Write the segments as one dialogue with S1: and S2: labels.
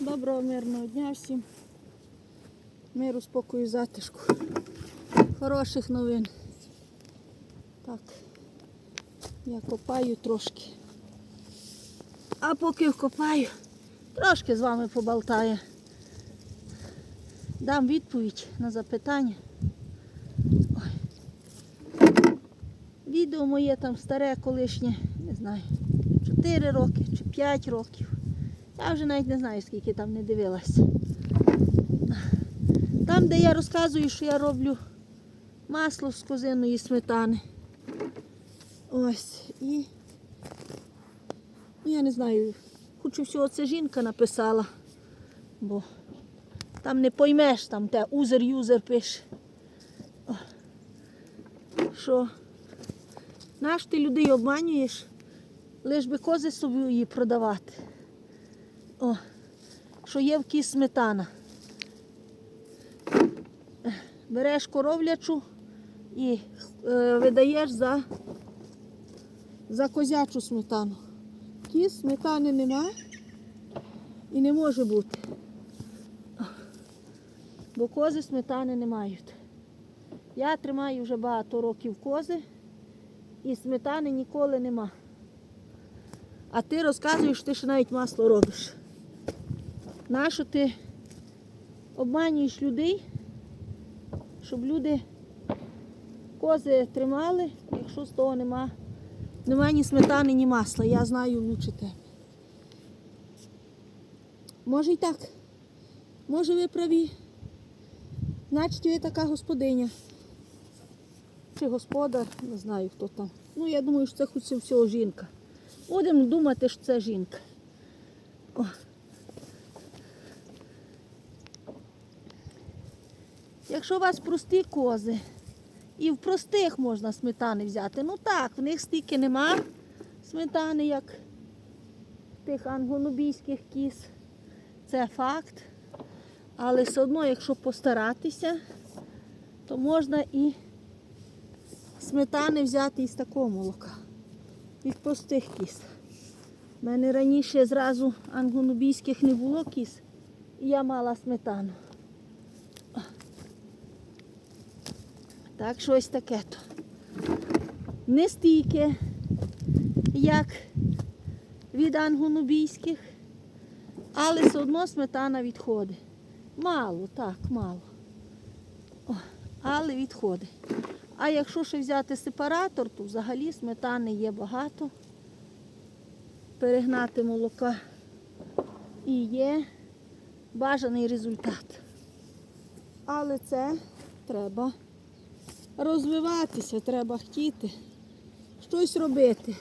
S1: Доброго мирного дня всім. Миру, спокою, затишку. Хороших новин. Так, я копаю трошки. А поки вкопаю, трошки з вами поболтаю. Дам відповідь на запитання. Ой. Відео моє там старе колишнє, не знаю, 4 роки чи 5 років. Я вже навіть не знаю, скільки там не дивилася. Там, де я розказую, що я роблю масло з козиної сметани. Ось. І ну, я не знаю, хочу всього це жінка написала, бо там не поймеш, там те узер-юзер пише. Що наш ти людей обманюєш, лиш би кози собі її продавати. О, що є в кіс сметана. Береш коровлячу і е, видаєш за, за козячу сметану. Кіс сметани нема і не може бути. Бо кози сметани не мають. Я тримаю вже багато років кози і сметани ніколи нема. А ти розказуєш, ти ще навіть масло робиш. Нащо ти обманюєш людей, щоб люди кози тримали, якщо з того нема, нема ні сметани, ні масла. Я знаю лучше тебе. Може і так. Може ви праві. Значить, ви така господиня. Чи господар, не знаю хто там. Ну, я думаю, що це хоч всього жінка. Будемо думати, що це жінка. О. Якщо у вас прості кози, і в простих можна сметани взяти. Ну так, в них стільки нема сметани, як в тих англонубійських кіз. Це факт. Але все одно, якщо постаратися, то можна і сметани взяти із такого молока. Від простих кіз. У мене раніше зразу англонубійських не було кіз, і я мала сметану. Так, щось таке то. Не стільки, як від англонубійських, але все одно сметана відходить. Мало, так, мало. О, але відходить. А якщо ще взяти сепаратор, то взагалі сметани є багато. Перегнати молока і є бажаний результат. Але це треба розвиватися, треба хотіти, щось робити.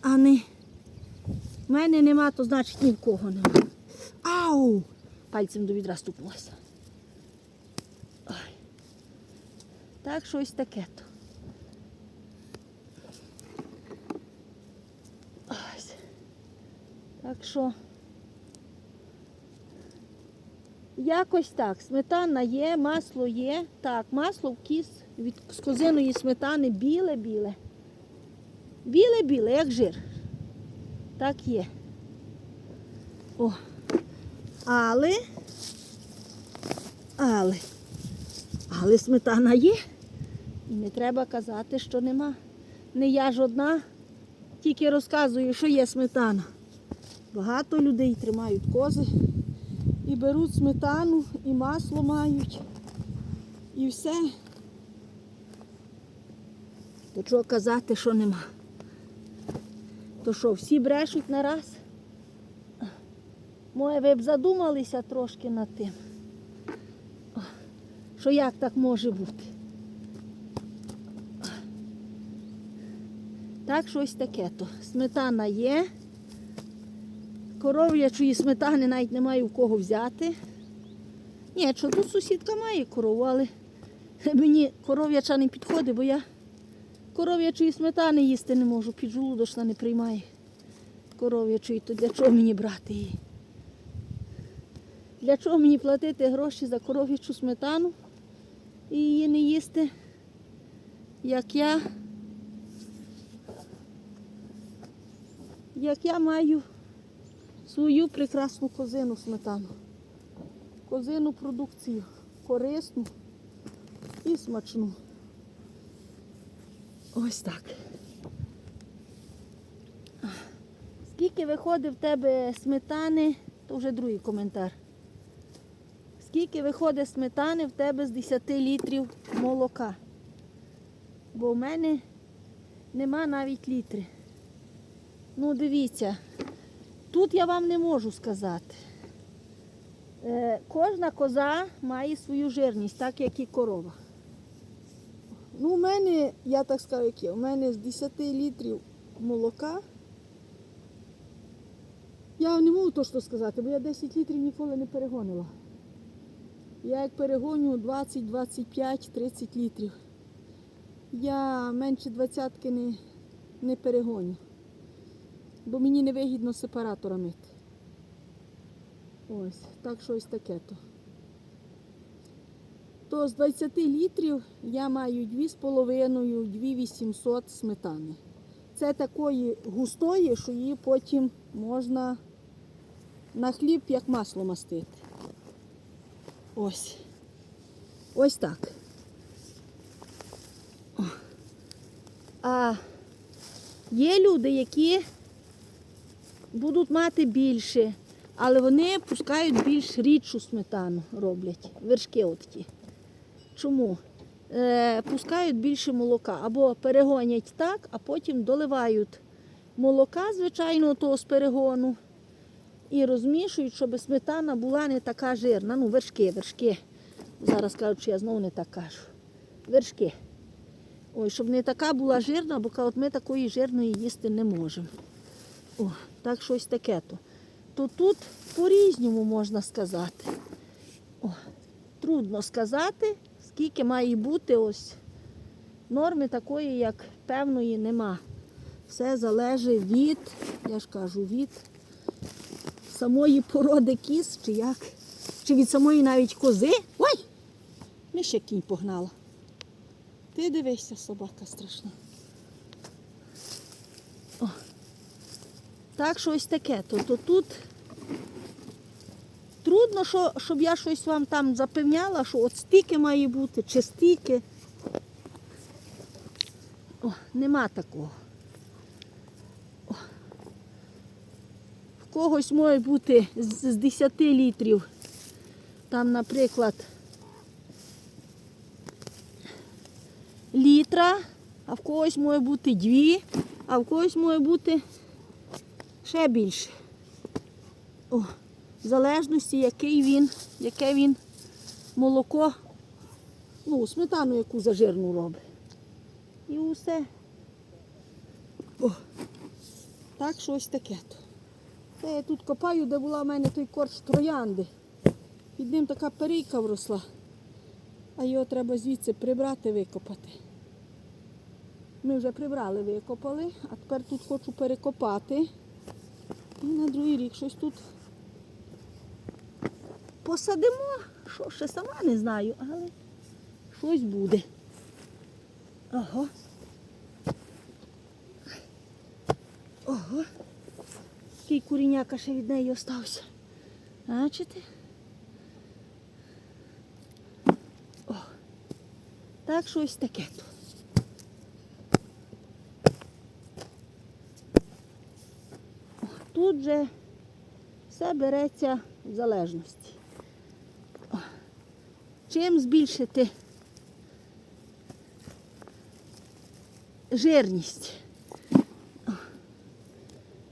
S1: А не в мене нема, то значить ні в кого нема. Ау! Пальцем до відра стукнулася. Так, щось таке то. Ось. Так що. Якось так. Сметана є, масло є. Так, масло в кіс від з козиної сметани біле-біле. Біле-біле, як жир. Так є. О. Але, але, але сметана є. І не треба казати, що нема. Не я ж одна, тільки розказую, що є сметана. Багато людей тримають кози і беруть сметану, і масло мають, і все. То чого казати, що нема? То що, всі брешуть на раз? Моє ви б задумалися трошки над тим, що як так може бути. Так, щось таке то. Сметана є. Коров'ячої сметани навіть немає у кого взяти. Ні, що тут сусідка має корову, але мені коров'яча не підходить, бо я коров'ячої сметани їсти не можу, піджолудочна не приймає коров'ячої, то для чого мені брати її? Для чого мені платити гроші за коров'ячу сметану і її не їсти, як я, як я маю свою прекрасну козину сметану. Козину продукцію. Корисну і смачну. Ось так. Скільки виходить в тебе сметани, то вже другий коментар. Скільки виходить сметани в тебе з 10 літрів молока? Бо в мене нема навіть літри. Ну, дивіться, тут я вам не можу сказати. Е, кожна коза має свою жирність, так як і корова. Ну, у мене, я так скажу, як є, у мене з 10 літрів молока. Я не можу точно сказати, бо я 10 літрів ніколи не перегонила. Я як перегоню 20, 25, 30 літрів. Я менше двадцятки не, не перегоню, бо мені не вигідно сепаратора мити. Ось, так що ось таке то. То з 20 літрів я маю 2,5, 2,800 сметани. Це такої густої, що її потім можна на хліб як масло мастити. Ось. Ось так. А є люди, які будуть мати більше, але вони пускають більш рідшу сметану, роблять. Вершки отакі. Чому? Е, пускають більше молока або перегонять так, а потім доливають молока, звичайно, того з перегону. І розмішують, щоб сметана була не така жирна. Ну, вершки, вершки. Зараз кажуть, що я знову не так кажу. Вершки. Ой, щоб не така була жирна, бо кажуть, ми такої жирної їсти не можемо. О, так щось таке то. То тут по-різному можна сказати. О, трудно сказати, скільки має бути ось. Норми такої, як певної, нема. Все залежить від, я ж кажу, від самої породи кіз, чи як, чи від самої навіть кози. Ой! Не ще кінь погнала. Ти дивишся, собака страшна. О. Так, щось таке. То, то тут трудно, що, щоб я щось вам там запевняла, що от стільки має бути, чи стільки. О, нема такого. В когось може бути з з 10 літрів. Там, наприклад, літра, а в когось може бути дві, а в когось може бути ще більше. О, в залежності, який він, яке він молоко, ну, сметану яку зажирну робить. І усе. О, так щось таке. то. Я тут копаю, де була в мене той корч троянди. Під ним така перейка вросла. А його треба звідси прибрати, викопати. Ми вже прибрали, викопали, а тепер тут хочу перекопати. І на другий рік щось тут посадимо. Що ще сама не знаю, але щось буде. Ага. Ого. Який куріняка ще від неї остався. Бачите? О. Так щось таке тут. Тут же все береться в залежності. Чим збільшити жирність?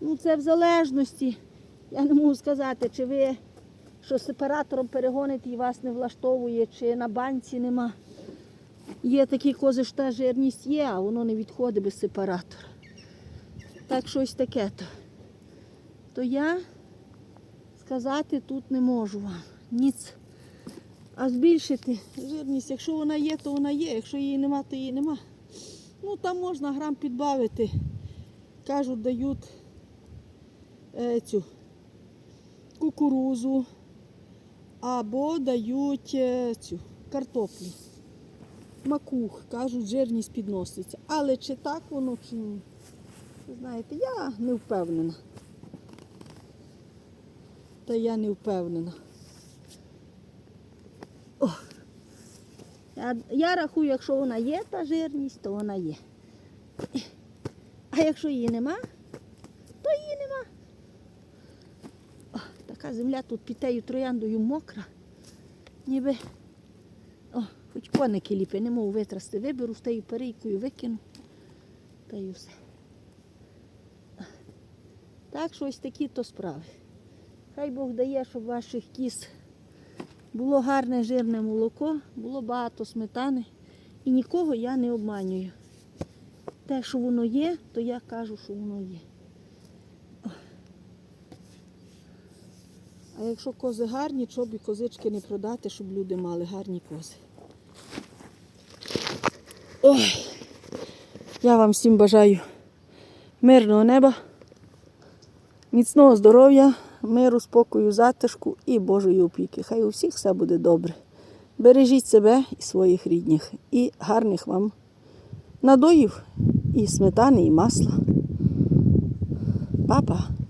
S1: Ну, це в залежності. Я не можу сказати, чи ви що сепаратором перегоните і вас не влаштовує, чи на банці нема. Є такі кози, що та жирність є, а воно не відходить без сепаратора. Так щось таке то. То я сказати тут не можу вам. Ніц. А збільшити жирність, якщо вона є, то вона є. Якщо її нема, то її нема. Ну там можна грам підбавити. Кажуть, дають е, цю кукурузу або дають е, цю картоплю. Макух, кажуть, жирність підноситься. Але чи так воно, чи ні? Знаєте, я не впевнена. Та я не впевнена. О. Я, я рахую, якщо вона є, та жирність, то вона є. А якщо її нема, то її нема. О, така земля тут під тею трояндою мокра. Ніби. О, хоч коники ліпи, не можу витрасти. Виберу з тією перейкою, викину. Та й все. Так що ось такі то справи. Хай Бог дає, щоб ваших кіз було гарне жирне молоко, було багато сметани. І нікого я не обманюю. Те, що воно є, то я кажу, що воно є. А якщо кози гарні, чоб і козички не продати, щоб люди мали гарні кози. Ой, я вам всім бажаю мирного неба, міцного здоров'я, миру, спокою, затишку і Божої опіки. Хай у всіх все буде добре. Бережіть себе і своїх рідних. І гарних вам надоїв, і сметани, і масла. Папа.